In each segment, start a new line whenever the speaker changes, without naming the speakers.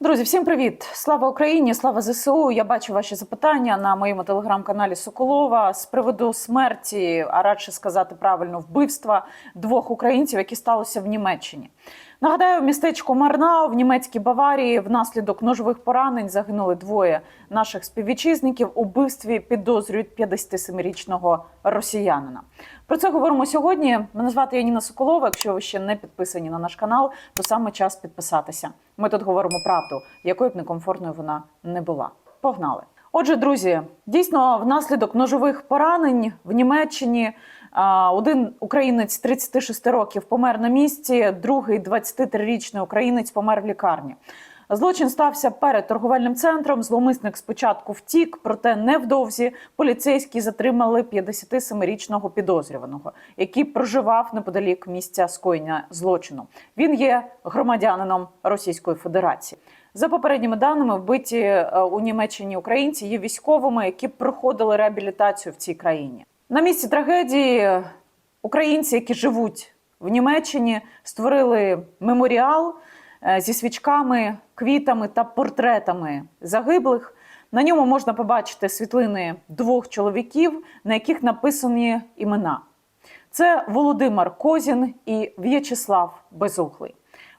Друзі, всім привіт! Слава Україні! Слава ЗСУ! Я бачу ваші запитання на моєму телеграм-каналі Соколова з приводу смерті, а радше сказати правильно, вбивства двох українців, які сталося в Німеччині. Нагадаю, в містечку Марнау в німецькій Баварії внаслідок ножових поранень загинули двоє наших співвітчизників. У вбивстві підозрюють 57-річного росіянина. Про це говоримо сьогодні. Мене звати Яніна Соколова. Якщо ви ще не підписані на наш канал, то саме час підписатися. Ми тут говоримо правду, якою б некомфортною вона не була. Погнали! Отже, друзі, дійсно, внаслідок ножових поранень в Німеччині один українець 36 років помер на місці, другий 23-річний українець помер в лікарні. Злочин стався перед торговельним центром. Зловмисник спочатку втік, проте невдовзі поліцейські затримали 57-річного підозрюваного, який проживав неподалік місця скоєння злочину. Він є громадянином Російської Федерації. За попередніми даними, вбиті е, у Німеччині українці є військовими, які проходили реабілітацію в цій країні. На місці трагедії українці, які живуть в Німеччині, створили меморіал е, зі свічками, квітами та портретами загиблих. На ньому можна побачити світлини двох чоловіків, на яких написані імена. Це Володимир Козін і В'ячеслав Безуглий.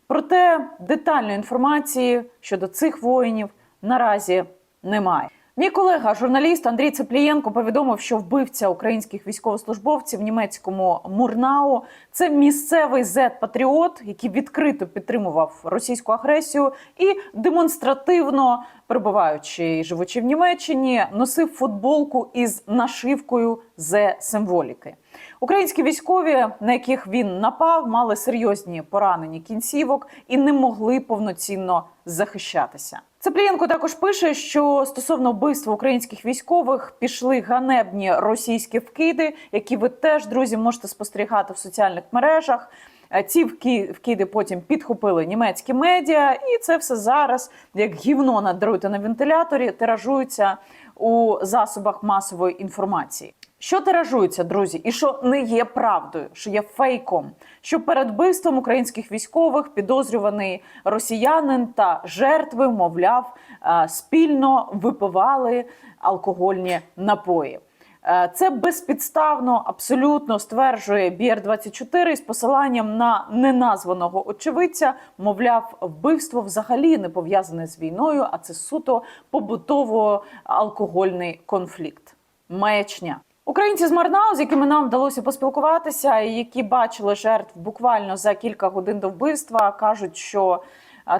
Проте детальної інформації щодо цих воїнів наразі немає. Мій колега, журналіст Андрій Цеплієнко, повідомив, що вбивця українських військовослужбовців в німецькому Мурнау це місцевий зет-патріот, який відкрито підтримував російську агресію і демонстративно, перебуваючи і живучи в Німеччині, носив футболку із нашивкою з символіки. Українські військові, на яких він напав, мали серйозні поранені кінцівок і не могли повноцінно захищатися. Цеплієнко також пише, що стосовно вбивства українських військових пішли ганебні російські вкиди, які ви теж друзі можете спостерігати в соціальних мережах. Е, Ці вки- вкиди потім підхопили німецькі медіа, і це все зараз, як гівно надаруйте на вентиляторі, тиражується у засобах масової інформації. Що тиражується, друзі, і що не є правдою, що є фейком, що перед вбивством українських військових підозрюваний росіянин та жертви, мовляв, е, спільно випивали алкогольні напої. Е, Це безпідставно абсолютно стверджує BR24 з посиланням на неназваного очевидця. Мовляв, вбивство взагалі не пов'язане з війною, а це суто побутово-алкогольний конфлікт. Маячня. Українці з Марнау, з якими нам вдалося поспілкуватися, і які бачили жертв буквально за кілька годин до вбивства, кажуть, що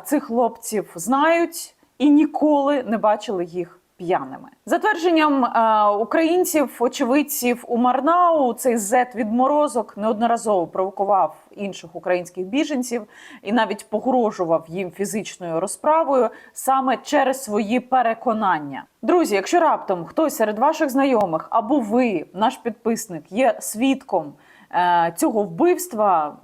цих хлопців знають і ніколи не бачили їх п'яними. За твердженням е, українців, очевидців у Марнау, цей зет відморозок неодноразово провокував інших українських біженців і навіть погрожував їм фізичною розправою саме через свої переконання. Друзі, якщо раптом хтось серед ваших знайомих або ви, наш підписник, є свідком е, цього вбивства.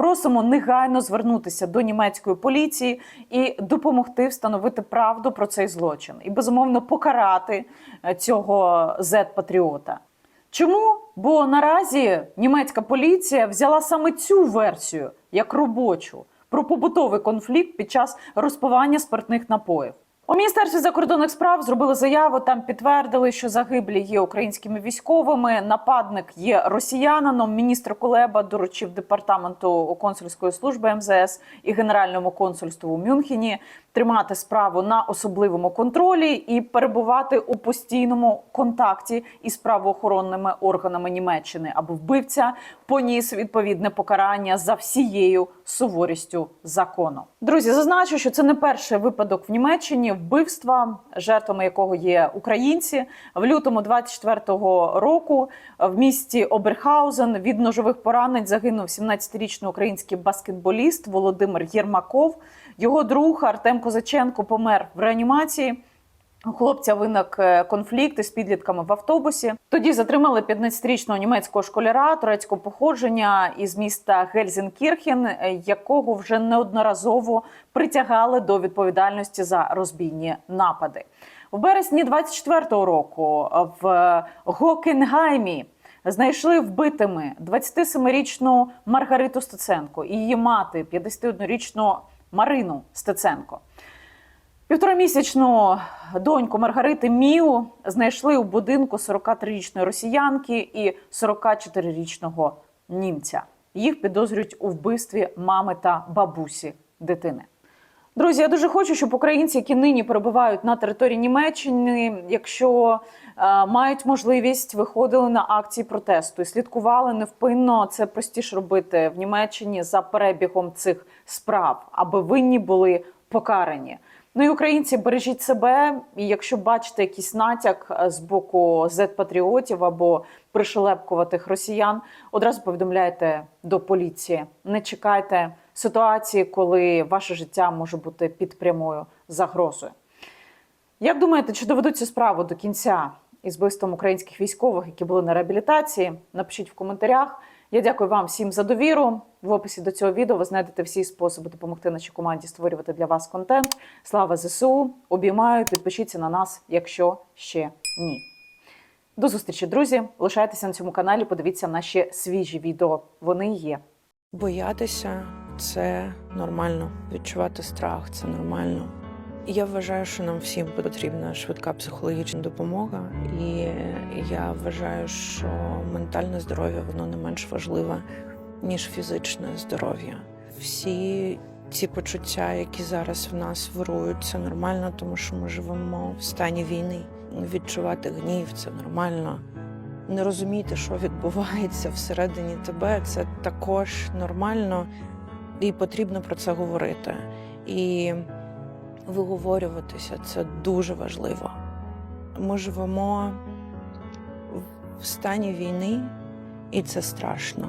Просимо негайно звернутися до німецької поліції і допомогти встановити правду про цей злочин і безумовно покарати е, цього зет-патріота. Чому? Бо наразі німецька поліція взяла саме цю версію як робочу про побутовий конфлікт під час розпивання спиртних напоїв. У міністерстві закордонних справ зробили заяву. Там підтвердили, що загиблі є українськими військовими. Нападник є росіянином. Міністр Кулеба доручив департаменту консульської служби МЗС і генеральному консульству у Мюнхені тримати справу на особливому контролі і перебувати у постійному контакті із правоохоронними органами Німеччини, аби вбивця поніс відповідне покарання за всією суворістю закону. Друзі, зазначу, що це не перший випадок в Німеччині вбивства, жертвами якого є українці. В лютому 24-го року в місті Оберхаузен від ножових поранень загинув 17-річний український баскетболіст Володимир Єрмаков. Його друг Артем Козаченко помер в реанімації. У хлопця виник е, конфлікт із підлітками в автобусі. Тоді затримали 15-річного німецького школяра турецького походження із міста Гельзенкірхен, е, якого вже неодноразово притягали до відповідальності за розбійні напади. В березні 24-го року в Гокенгаймі знайшли вбитими 27-річну Маргариту Стеценко і її мати, 51-річну Марину Стеценко. Півторамісячну доньку Маргарити Мію знайшли у будинку 43-річної росіянки і 44-річного німця. Їх підозрюють у вбивстві мами та бабусі дитини. Друзі, я дуже хочу, щоб українці, які нині перебувають на території Німеччини, якщо е, мають можливість, виходили на акції протесту і слідкували невпинно. Це простіше робити в Німеччині за перебігом цих справ, аби винні були покарані. Ну і українці, бережіть себе. І якщо бачите якийсь натяк е, з боку зет-патріотів або пришелепкуватих росіян, одразу повідомляйте до поліції. Не чекайте ситуації, коли ваше життя може бути під прямою загрозою. Як думаєте, чи доведуть цю справу до кінця із вбивством українських військових, які були на реабілітації? Напишіть в коментарях. Я дякую вам всім за довіру. В описі до цього відео ви знайдете всі способи допомогти нашій команді створювати для вас контент. Слава ЗСУ! Обіймаю, підпишіться на нас, якщо ще ні. До зустрічі, друзі! Лишайтеся на цьому каналі, подивіться наші свіжі відео. Вони є.
Боятися це нормально. Відчувати страх це нормально. Я вважаю, що нам всім потрібна швидка психологічна допомога, і я вважаю, що ментальне здоров'я воно не менш важливе, ніж фізичне здоров'я. Всі ці почуття, які зараз в нас вирують, це нормально, тому що ми живемо в стані війни. Відчувати гнів це нормально не розуміти, що відбувається всередині тебе, це також нормально і потрібно про це говорити. І виговорюватися це дуже важливо. Ми живемо в стані війни, і це страшно.